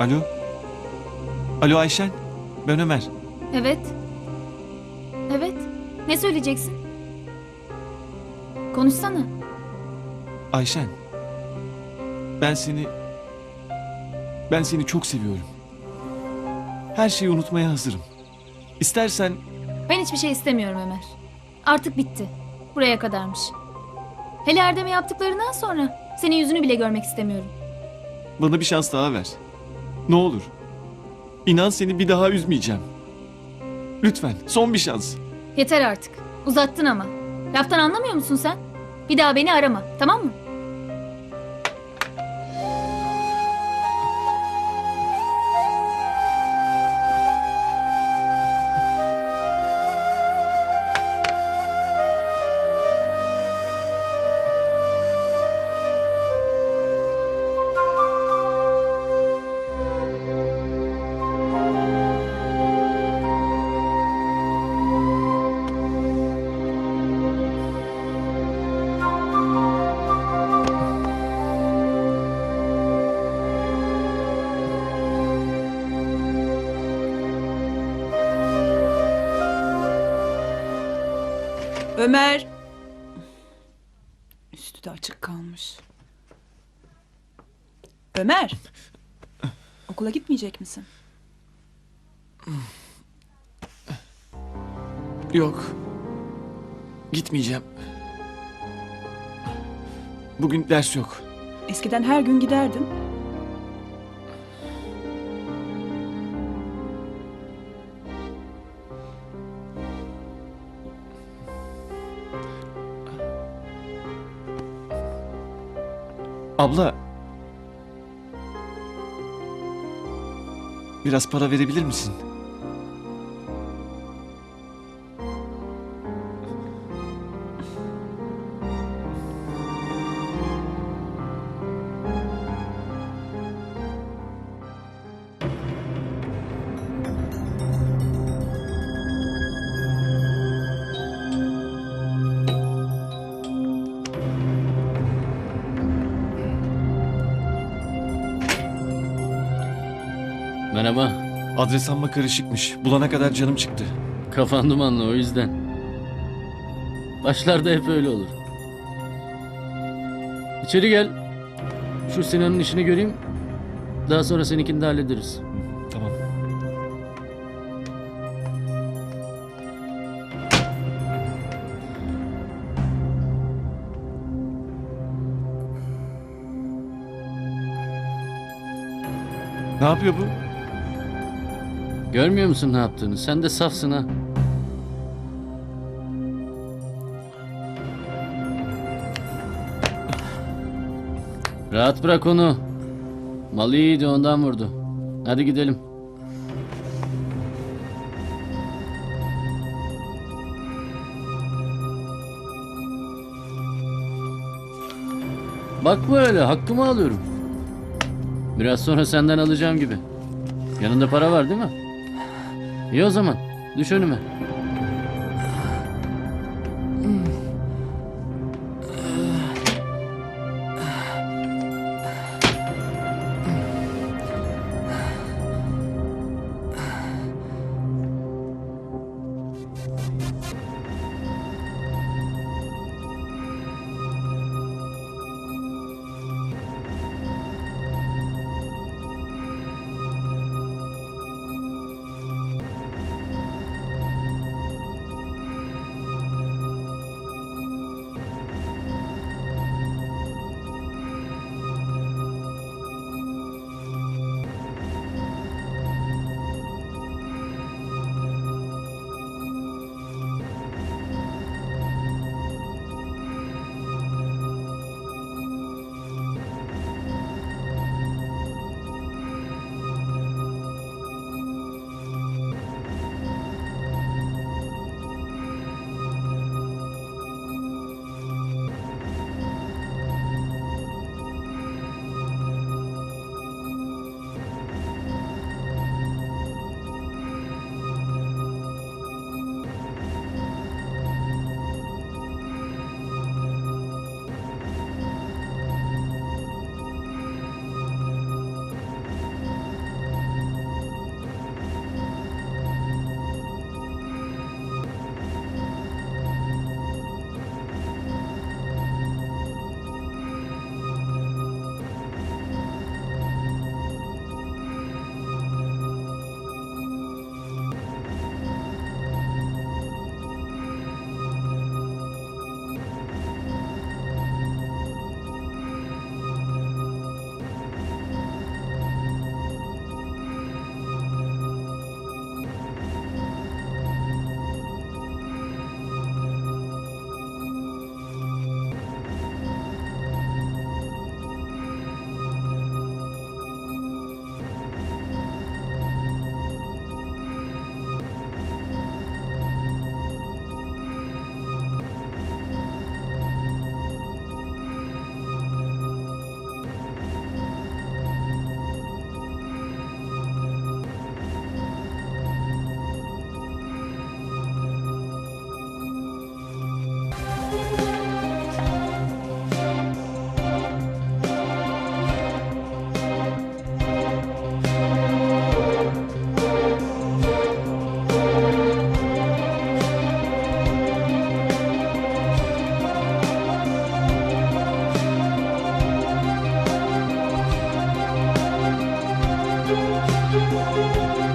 Alo? Alo Ayşen? Ben Ömer. Evet. Evet. Ne söyleyeceksin? Konuşsana. Ayşen. Ben seni... Ben seni çok seviyorum. Her şeyi unutmaya hazırım. İstersen Ben hiçbir şey istemiyorum Ömer. Artık bitti. Buraya kadarmış. Hele Erdem'e yaptıklarından sonra senin yüzünü bile görmek istemiyorum. bana bir şans daha ver. Ne olur. İnan seni bir daha üzmeyeceğim. Lütfen son bir şans. Yeter artık. Uzattın ama. Laftan anlamıyor musun sen? Bir daha beni arama, tamam mı? Ömer. Üstü de açık kalmış. Ömer. Okula gitmeyecek misin? Yok. Gitmeyeceğim. Bugün ders yok. Eskiden her gün giderdin. Abla. Biraz para verebilir misin? Merhaba. Adres amma karışıkmış. Bulana kadar canım çıktı. Kafan dumanlı o yüzden. Başlarda hep öyle olur. İçeri gel. Şu Sinan'ın işini göreyim. Daha sonra seninkini de hallederiz. Tamam. Ne yapıyor bu? Görmüyor musun ne yaptığını? Sen de safsın ha. Rahat bırak onu. Mal iyiydi ondan vurdu. Hadi gidelim. Bakma öyle hakkımı alıyorum. Biraz sonra senden alacağım gibi. Yanında para var değil mi? İyi o zaman. Düş önüme.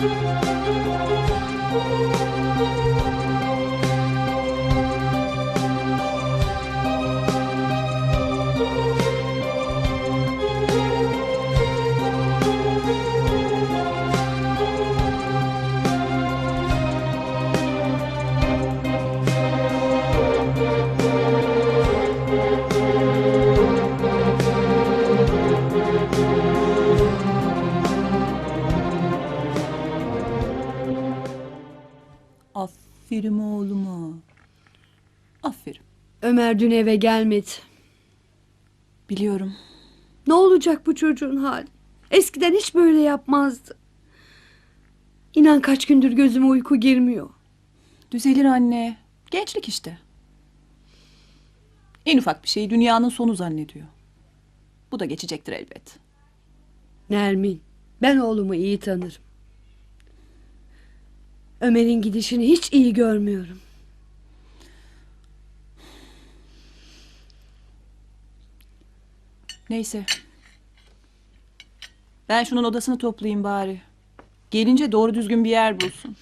Thank you. Ömer dün eve gelmedi. Biliyorum. Ne olacak bu çocuğun hali? Eskiden hiç böyle yapmazdı. İnan kaç gündür gözüme uyku girmiyor. Düzelir anne. Gençlik işte. En ufak bir şeyi dünyanın sonu zannediyor. Bu da geçecektir elbet. Nermin, ben oğlumu iyi tanırım. Ömer'in gidişini hiç iyi görmüyorum. Neyse. Ben şunun odasını toplayayım bari. Gelince doğru düzgün bir yer bulsun.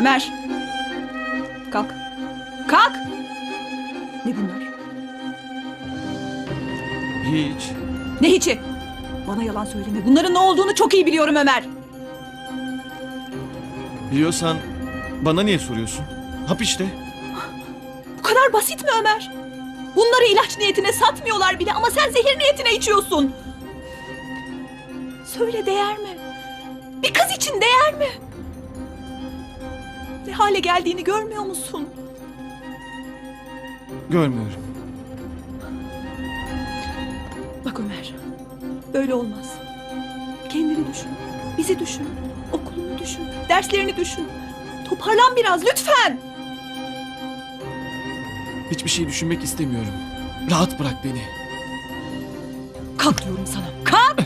Ömer. Kalk. Kalk. Ne bunlar? Hiç. Ne hiçi? Bana yalan söyleme. Bunların ne olduğunu çok iyi biliyorum Ömer. Biliyorsan bana niye soruyorsun? Hap işte. Bu kadar basit mi Ömer? Bunları ilaç niyetine satmıyorlar bile ama sen zehir niyetine içiyorsun. Söyle değer mi? Bir kız için değer mi? Hale geldiğini görmüyor musun? Görmüyorum. Bak Ömer, böyle olmaz. Kendini düşün, bizi düşün, okulunu düşün, derslerini düşün. Toparlan biraz lütfen. Hiçbir şey düşünmek istemiyorum. Rahat bırak beni. Kalk diyorum sana, kalk.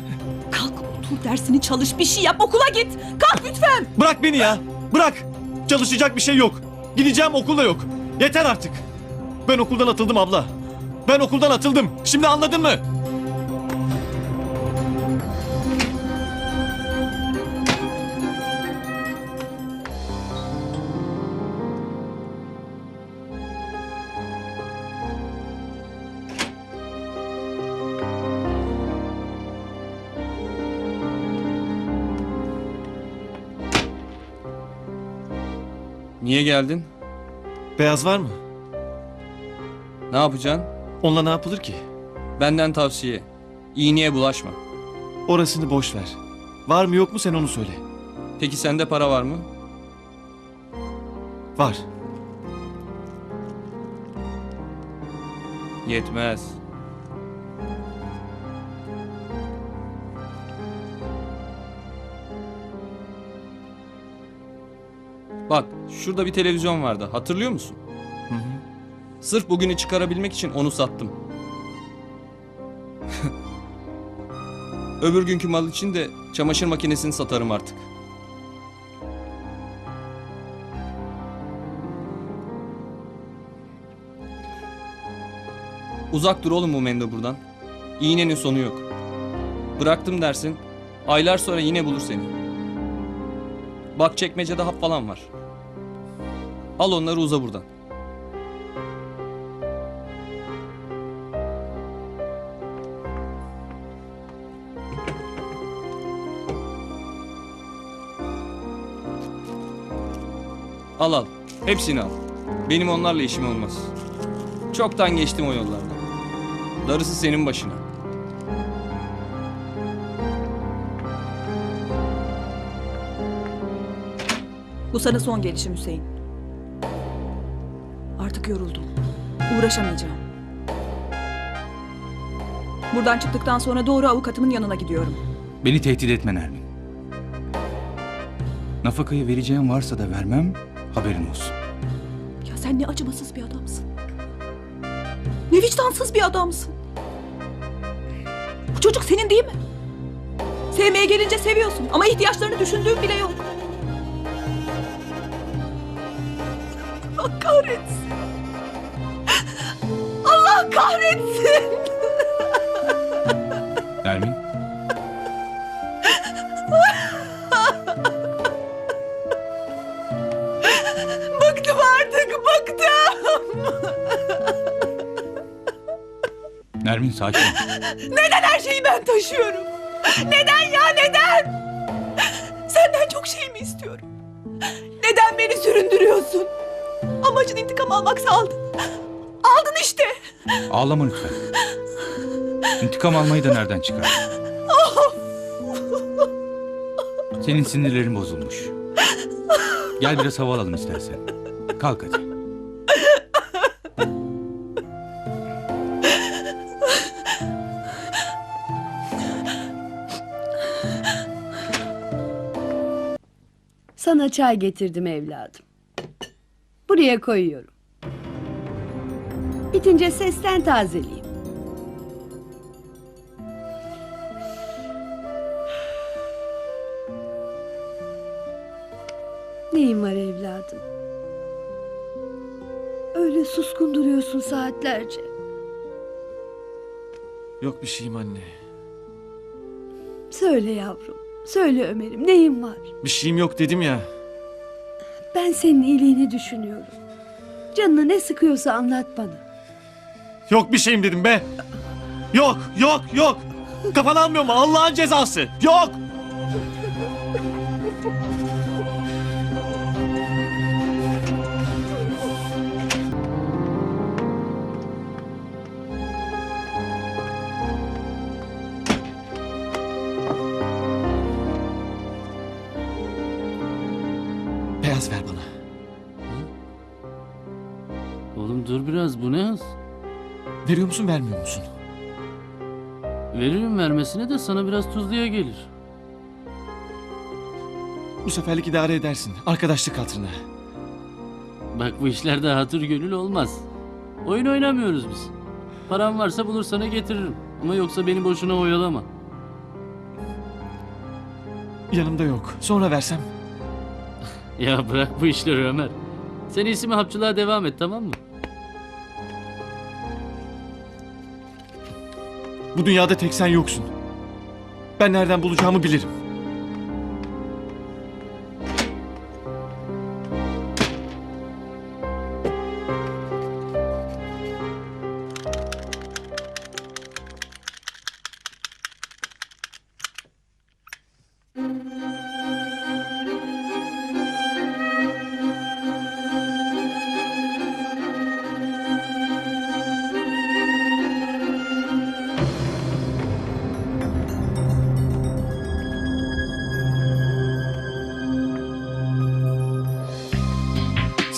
Kalk otur dersini çalış, bir şey yap, okula git. Kalk lütfen. Bırak beni ya. Bırak. Çalışacak bir şey yok. Gideceğim okulda yok. Yeter artık. Ben okuldan atıldım abla. Ben okuldan atıldım. Şimdi anladın mı? Niye geldin? Beyaz var mı? Ne yapacaksın? Onunla ne yapılır ki? Benden tavsiye. İğneye bulaşma. Orasını boş ver. Var mı yok mu sen onu söyle. Peki sende para var mı? Var. Yetmez. Bak şurada bir televizyon vardı. Hatırlıyor musun? Hı hı. Sırf bugünü çıkarabilmek için onu sattım. Öbür günkü mal için de çamaşır makinesini satarım artık. Uzak dur oğlum bu mendo buradan. İğnenin sonu yok. Bıraktım dersin. Aylar sonra yine bulur seni. Bak çekmecede hap falan var. Al onları uza buradan. Al al. Hepsini al. Benim onlarla işim olmaz. Çoktan geçtim o yollardan. Darısı senin başına. Bu sana son gelişim Hüseyin. Artık yoruldum. Uğraşamayacağım. Buradan çıktıktan sonra doğru avukatımın yanına gidiyorum. Beni tehdit etme Nermin. Nafakayı vereceğim varsa da vermem, haberin olsun. Ya sen ne acımasız bir adamsın. Ne vicdansız bir adamsın. Bu çocuk senin değil mi? Sevmeye gelince seviyorsun ama ihtiyaçlarını düşündüğün bile yok. Kahretsin. Allah kahretsin. Nermin? Bıktım artık bıktım. Nermin sakin. Neden her şeyi ben taşıyorum? Neden ya neden? Senden çok şey mi istiyorum? Neden beni süründürüyorsun? İntikam almaksa aldın. Aldın işte. Ağlama lütfen. İntikam almayı da nereden çıkar? Senin sinirlerin bozulmuş. Gel biraz hava alalım istersen. Kalk hadi. Sana çay getirdim evladım. Buraya koyuyorum. Bitince sesten tazeleyeyim. Neyin var evladım? Öyle suskun duruyorsun saatlerce. Yok bir şeyim anne. Söyle yavrum. Söyle Ömer'im neyin var? Bir şeyim yok dedim ya. Ben senin iyiliğini düşünüyorum. Canını ne sıkıyorsa anlat bana. Yok bir şeyim dedim be. Yok, yok, yok. Kafan almıyor mu? Allah'ın cezası. Yok. Veriyor musun, vermiyor musun? Veririm vermesine de sana biraz tuzluya gelir. Bu seferlik idare edersin. Arkadaşlık hatırına. Bak bu işlerde hatır gönül olmaz. Oyun oynamıyoruz biz. Param varsa bulur sana getiririm. Ama yoksa beni boşuna oyalama. Yanımda yok. Sonra versem. Ya bırak bu işleri Ömer. Sen iyisi mi hapçılığa devam et tamam mı? Bu dünyada tek sen yoksun. Ben nereden bulacağımı bilirim.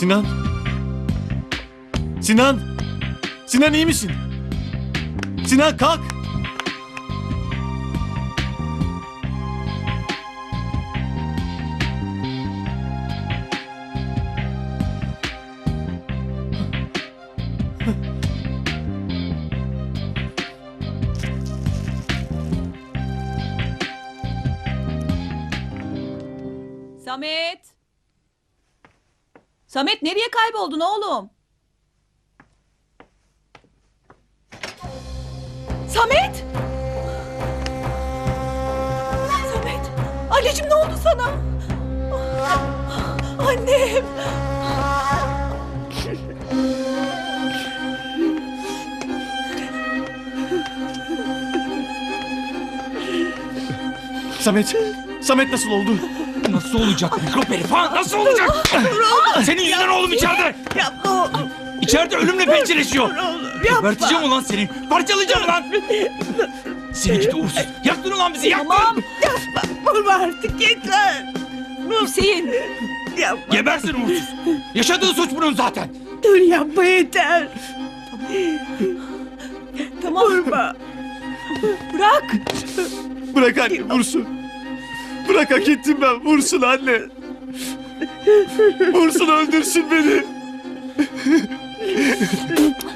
Sinan. Sinan. Sinan iyi misin? Sinan kalk. Samet nereye kayboldun oğlum? Samet! Samet! Anneciğim ne oldu sana? Annem! Samet. Samet nasıl oldu? Nasıl olacak mikrop herif ha? Nasıl olacak? Senin yüzünden oğlum içeride. Yapma oğlum! İçeride ölümle pençeleşiyor. Yapma! Geberteceğim ulan seni. Parçalayacağım ulan. Seni gidi uğursuz. Yaktın ulan bizi yaktın. Tamam! Yapma! Vurma artık yeter! Hüseyin! Yapma! Gebersin uğursuz. Yaşadığı suç bunun zaten. Dur yapma yeter! Tamam. Vurma! Bırak! Bırak anne vursun. Bırak hak ettim ben. Vursun anne. Vursun öldürsün beni.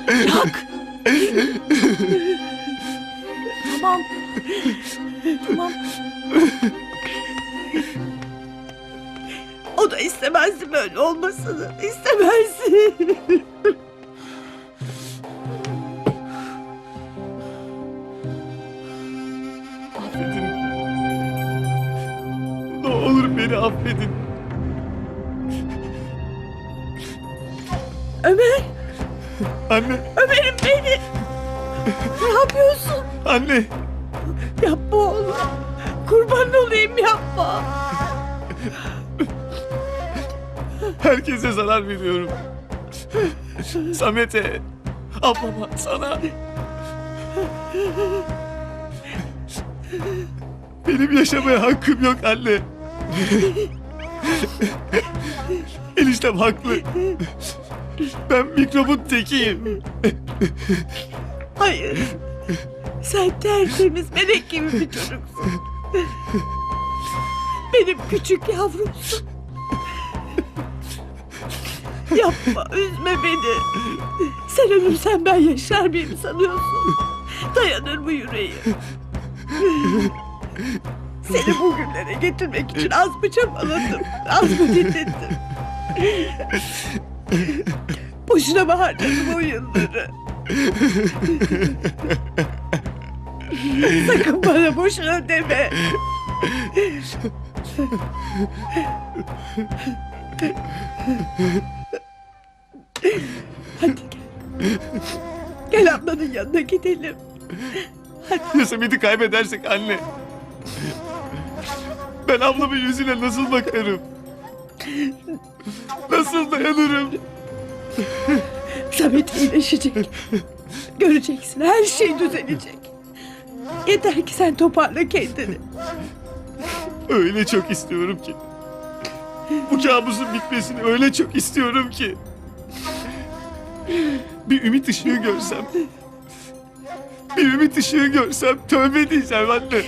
Bırak! Tamam. tamam. O da istemezdi böyle olmasını. İstemezdi. Beni affedin. Ömer, Anne, Ömer'im beni. Ne yapıyorsun? anne. Yapma oğlum. Kurban olayım yapma. Herkese zarar veriyorum. Samet'e, ablama, sana. Benim yaşamaya hakkım yok anne. Eniştem haklı. Ben mikrobun tekiyim. Hayır. Sen tertemiz melek gibi bir çocuksun. Benim küçük yavrumsun. Yapma, üzme beni. Sen ölürsen ben yaşar mıyım sanıyorsun? Dayanır mı yüreğim? Seni bugünlere getirmek için az mı çabaladım, az mı dinlettim? Boşuna mı harcadım o yılları? Sakın bana boşuna deme. Hadi gel. Gel ablanın yanına gidelim. Ya Samet'i kaybedersek anne. Ben ablamın yüzüne nasıl bakarım? Nasıl dayanırım? Samet iyileşecek. Göreceksin her şey düzelecek. Yeter ki sen toparla kendini. Öyle çok istiyorum ki. Bu kabusun bitmesini öyle çok istiyorum ki. Bir ümit ışığı görsem. Bir ümit ışığı görsem tövbe diyeceğim anne.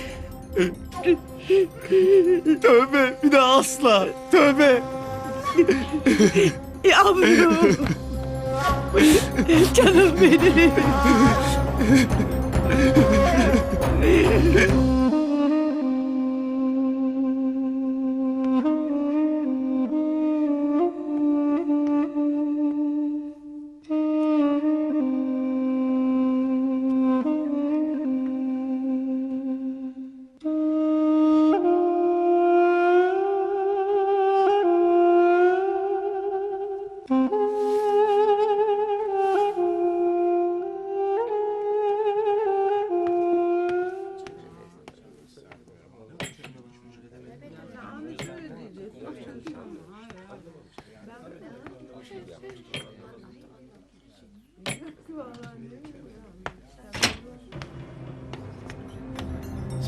Tövbe bir daha asla. Tövbe. Yavrum. Canım benim.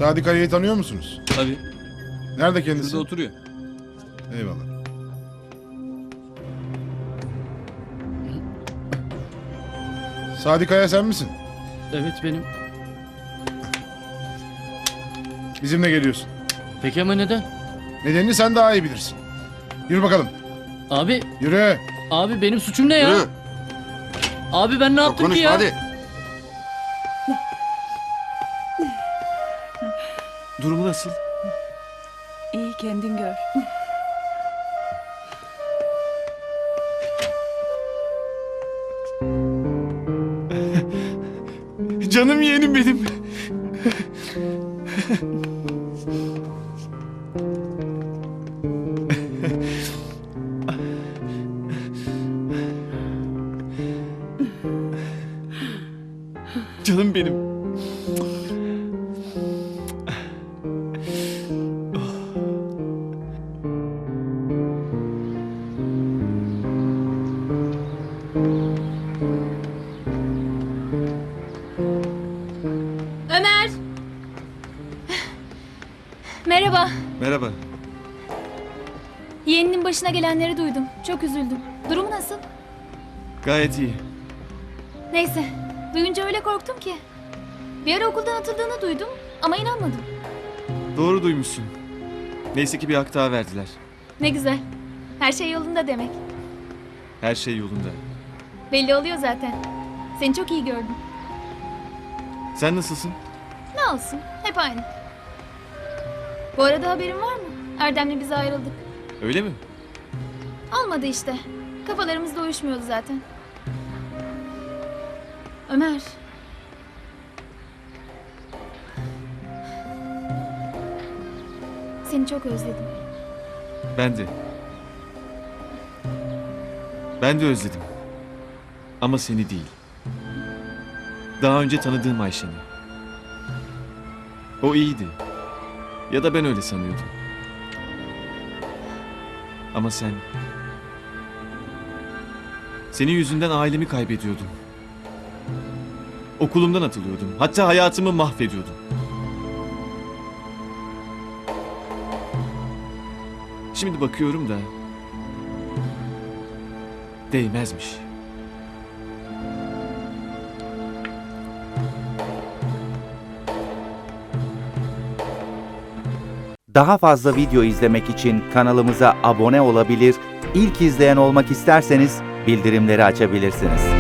Sadık Ali'yi tanıyor musunuz? Tabii. Nerede kendisi? Burada oturuyor. Eyvallah. Sadık Aya sen misin? Evet benim. Bizimle geliyorsun. Peki ama neden? Nedenini sen daha iyi bilirsin. Yürü bakalım. Abi, Yürü. abi benim suçum ne ya? Yürü. Abi ben ne yaptım ki Konuşma ya? hadi. Durumu nasıl? İyi kendin gör. Canım yeğenim benim. Gelenleri duydum. Çok üzüldüm. Durumu nasıl? Gayet iyi. Neyse. Duyunca öyle korktum ki. Bir ara okuldan atıldığını duydum ama inanmadım. Doğru duymuşsun. Neyse ki bir hak daha verdiler. Ne güzel. Her şey yolunda demek. Her şey yolunda. Belli oluyor zaten. Seni çok iyi gördüm. Sen nasılsın? Ne olsun, hep aynı. Bu arada haberin var mı? Erdem'le biz ayrıldık. Öyle mi? Olmadı işte. Kafalarımız da uyuşmuyordu zaten. Ömer. Seni çok özledim. Ben de. Ben de özledim. Ama seni değil. Daha önce tanıdığım Ayşen'i. O iyiydi. Ya da ben öyle sanıyordum. Ama sen... Senin yüzünden ailemi kaybediyordum. Okulumdan atılıyordum. Hatta hayatımı mahvediyordum. Şimdi bakıyorum da... Değmezmiş. Daha fazla video izlemek için kanalımıza abone olabilir, ilk izleyen olmak isterseniz bildirimleri açabilirsiniz.